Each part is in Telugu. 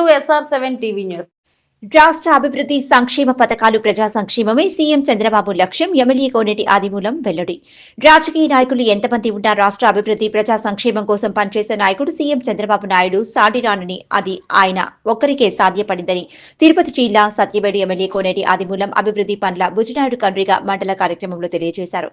To SR seven TV news రాష్ట్ర అభివృద్ధి సంక్షేమ పథకాలు ప్రజా సంక్షేమమే సీఎం చంద్రబాబు లక్ష్యం. ఎమ్మెల్యే కోనేటి ఆదిమూలం వెల్లడి. రాజకీయ నాయకులు ఎంతమంది ఉన్నా రాష్ట్ర అభివృద్ధి ప్రజా సంక్షేమం కోసం పనిచేసే నాయకుడు సీఎం చంద్రబాబు నాయుడు. సాటిరానని అది ఆయన ఒక్కరికే సాధ్యపడిందని తిరుపతి జిల్లా సత్యవేడి ఎమ్మెల్యే కోనేటి ఆదిమూలం అభివృద్ధి పనుల బుజనాయుడు కండ్రిగా మండల కార్యక్రమంలో తెలియజేశారు.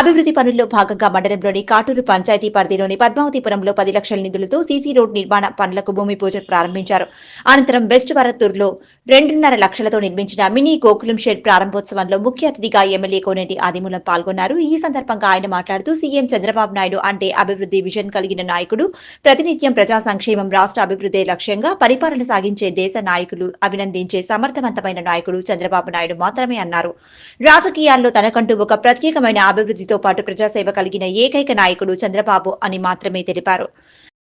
అభివృద్ధి పనుల్లో భాగంగా మండలంలోని కాటూరు పంచాయతీ పరిధిలోని పద్మావతిపురంలో పది లక్షల నిధులతో సీసీ రోడ్ నిర్మాణ పనులకు భూమి పూజ ప్రారంభించారు. అనంతరం వెస్ట్ వరత్తూరులో రెండున్నర లక్షలతో నిర్మించిన మినీ గోకులం షెడ్ ప్రారంభోత్సవంలో ముఖ్య అతిథిగా ఎమ్మెల్యే కోనేటి ఆదిమూలం పాల్గొన్నారు. ఈ సందర్భంగా ఆయన మాట్లాడుతూ సీఎం చంద్రబాబు నాయుడు అంటే అభివృద్ధి విజన్ కలిగిన నాయకుడు ప్రతినిత్యం ప్రజా సంక్షేమం రాష్ట్ర అభివృద్ధి లక్ష్యంగా పరిపాలన సాగించే దేశ నాయకులు అభినందించే సమర్థవంతమైన నాయకుడు చంద్రబాబు నాయుడు మాత్రమే అన్నారు. రాజకీయాల్లో తనకంటూ ఒక ప్రత్యేకమైన అభివృద్ధితో పాటు ప్రజాసేవ కలిగిన ఏకైక నాయకుడు చంద్రబాబు అని మాత్రమే తెలిపారు.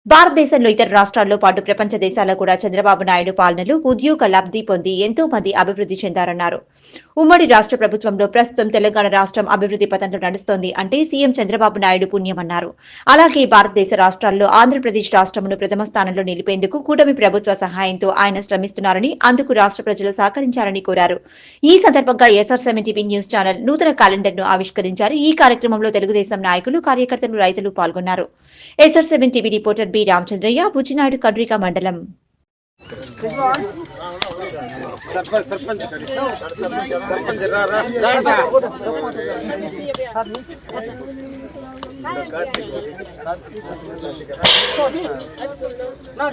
భారతదేశంలో ఇతర రాష్ట్రాల్లో పాటు ప్రపంచ దేశాల్లో కూడా చంద్రబాబు నాయుడు పాలనలు ఉద్యోగ లబ్ధి పొంది ఎంతో మంది అభివృద్ధి చెందారన్నారు. ఉమ్మడి రాష్ట్ర ప్రభుత్వంలో ప్రస్తుతం తెలంగాణ రాష్ట్రం అభివృద్ధి పథంలో నడుస్తోంది అంటే సీఎం చంద్రబాబు నాయుడు పుణ్యమన్నారు. అలాగే భారతదేశ రాష్ట్రాల్లో ఆంధ్రప్రదేశ్ రాష్ట్రమును ప్రథమ స్థానంలో నిలిపేందుకు కూటమి ప్రభుత్వ సహాయంతో ఆయన శ్రమిస్తున్నారని అందుకు రాష్ట్ర ప్రజలు సహకరించాలని కోరారు. ఈ సందర్భంగా SR seven TV news channel నూతన క్యాలెండర్ను ఆవిష్కరించారు. ఈ కార్యక్రమంలో తెలుగుదేశం నాయకులు కార్యకర్తలు రైతులు పాల్గొన్నారు. SR seven TV reporter MP Ramachandraiah Buchinaidu Kadrika మండలం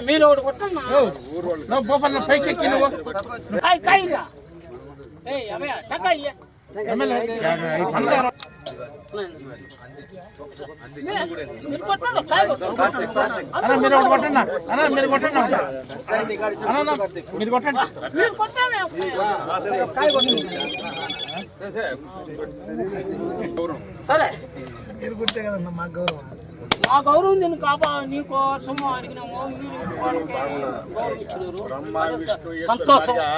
మీరు నువ్వు అన్న మీరు ఒకటి కొట్టండి అన్న మీరు కొట్టండి. అన్న మీరు కొట్టండి. సరే. మీరు గుర్తే కదన్న మా గౌరవం. మా గౌరవం నేను కాపా అడిగినాము. వాళ్ళకి గౌరవం ఇచ్చినారు. సంతోషం. ఆ,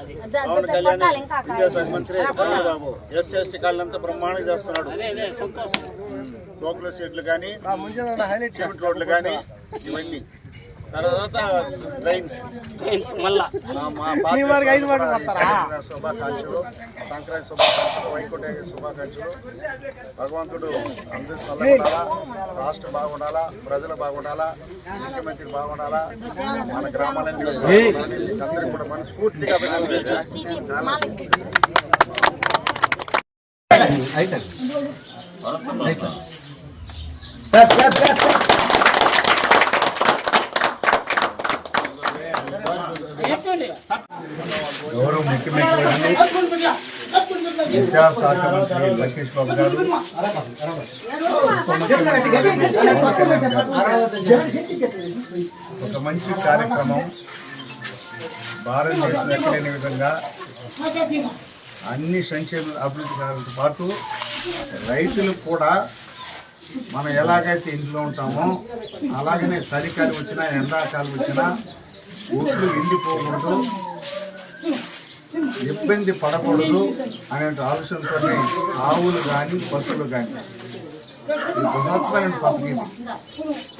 అది. పవన్ కళ్యాణ్ విద్యాశాఖ మంత్రి చంద్రబాబు ఎస్ ఎస్టీ కాళ్ళంతా బ్రహ్మాండంగా చేస్తున్నాడు. అదే అదే సంతోషం. టోకుల షెడ్లు కానీ హైలైట్. సిమెంట్ రోడ్లు కానీ ఇవన్నీ. తర్వాత డ్రైన్స్ ఫ్రెండ్స్ మళ్ళా. ఐదు? శుభాకాంక్షలు. సంక్రాంతి శుభాకాంక్షలు. వైకుంఠ శుభాకాంక్షలు. భగవంతుడు అందరూ చల్లగా రాష్ట్రం బాగుండాలా? ప్రజలు బాగుండాలా? ముఖ్యమంత్రి బాగుండాలా? మన గ్రామాలన్నీ బాగుండాలి. అందరూ కూడా మనస్ఫూర్తిగా అభినందించాలి గౌరవ ముఖ్యమంత్రి విద్యాశాఖ మంత్రి లోకేష్ బాబు గారు ఒక మంచి కార్యక్రమం భారతదేశం ఎక్కలేని విధంగా అన్ని సంక్షేమ అభివృద్ధి పాటు రైతులకు కూడా మనం ఎలాగైతే ఇంట్లో ఉంటామో అలాగనే చలికాలం వచ్చినా ఎండాకాలం వచ్చినా ఊళ్ళు ఎండిపోకూడదు. ఇబ్బంది పడకూడదు అనే ఆలోచనతోనే ఆవులు కానీ పశువులు కానీ ఇది బృహత్తమైన పథకం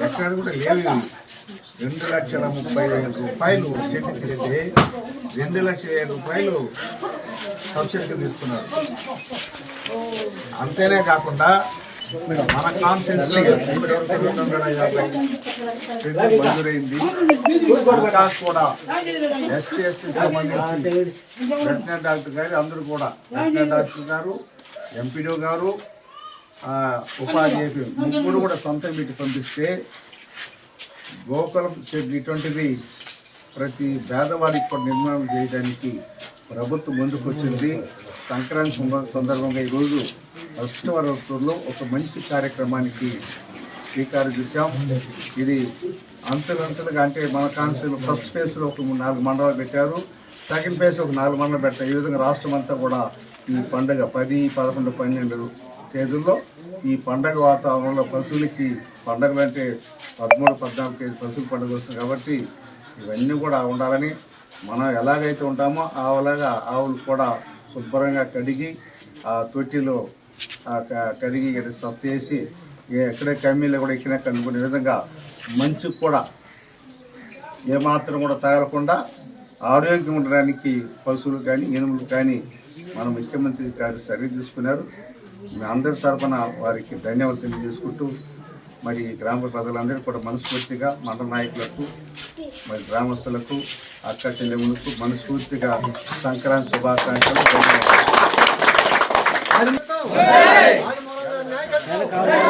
ఎక్కడ కూడా లేవు రెండు లక్షల ముప్పై వేల రూపాయలు సెట్ తీస్తే రెండు లక్షల వేల రూపాయలు సబ్సిడీ తీసుకున్నారు. అంతేనే కాకుండా మన కాన్సెన్స్ యాభై మంజూరైంది కూడా ఎస్టీ ఎస్టీ సంబంధించి వెటనరీ డాక్టర్ గారు అందరూ కూడా వెటనరీ డాక్టర్ గారు ఎంపీడీఓ గారు ఉపాధి ముగ్గురు కూడా సొంతం పెట్టి పంపిస్తే గోకులం షెడ్ ఇటువంటిది ప్రతి పేదవాడికి కూడా నిర్మాణం చేయడానికి ప్రభుత్వం ముందుకు వచ్చింది సంక్రాంతి సందర్భంగా ఈరోజు అష్టవరత్తుల్లో ఒక మంచి కార్యక్రమానికి శ్రీకారం చుట్టాం ఇది అంతలంతలుగా అంటే మన కాన్స్టిట్యూషన్ ఫస్ట్ ఫేజ్లో ఒక నాలుగు మండలాలు పెట్టారు. సెకండ్ ఫేజ్ ఒక నాలుగు మండలం పెట్టారు. ఈ విధంగా రాష్ట్రం అంతా కూడా ఈ పండుగ పది పదకొండు పన్నెండు తేదీల్లో ఈ పండగ వాతావరణంలో పశువులకి పండగలు అంటే పదమూడు పద్నాలుగు తేదీ పశువుల పండుగ వస్తుంది కాబట్టి ఇవన్నీ కూడా ఉండాలని మనం ఎలాగైతే ఉంటామో ఆవులాగా ఆవులు కూడా శుభ్రంగా కడిగి ఆ తొట్టిలో కడిగి సఫ్ చేసి ఏ- ఎక్కడే కమ్మీలో కూడా ఎక్కినా కనుక్కునే విధంగా మంచు కూడా ఏమాత్రం కూడా తగలకుండా ఆరోగ్యం ఉండడానికి పశువులు కానీ ఇనుములు కానీ మన ముఖ్యమంత్రి గారు చర్య తీసుకున్నారు. మీ అందరి తరఫున వారికి ధన్యవాదాలు తెలియజేసుకుంటూ మరి గ్రామ ప్రజలందరూ కూడా మనస్ఫూర్తిగా మండల నాయకులకు మరి గ్రామస్తులకు అక్క చెల్లెములకు మనస్ఫూర్తిగా సంక్రాంతి శుభాకాంక్షలు. ధన్యవాదాలు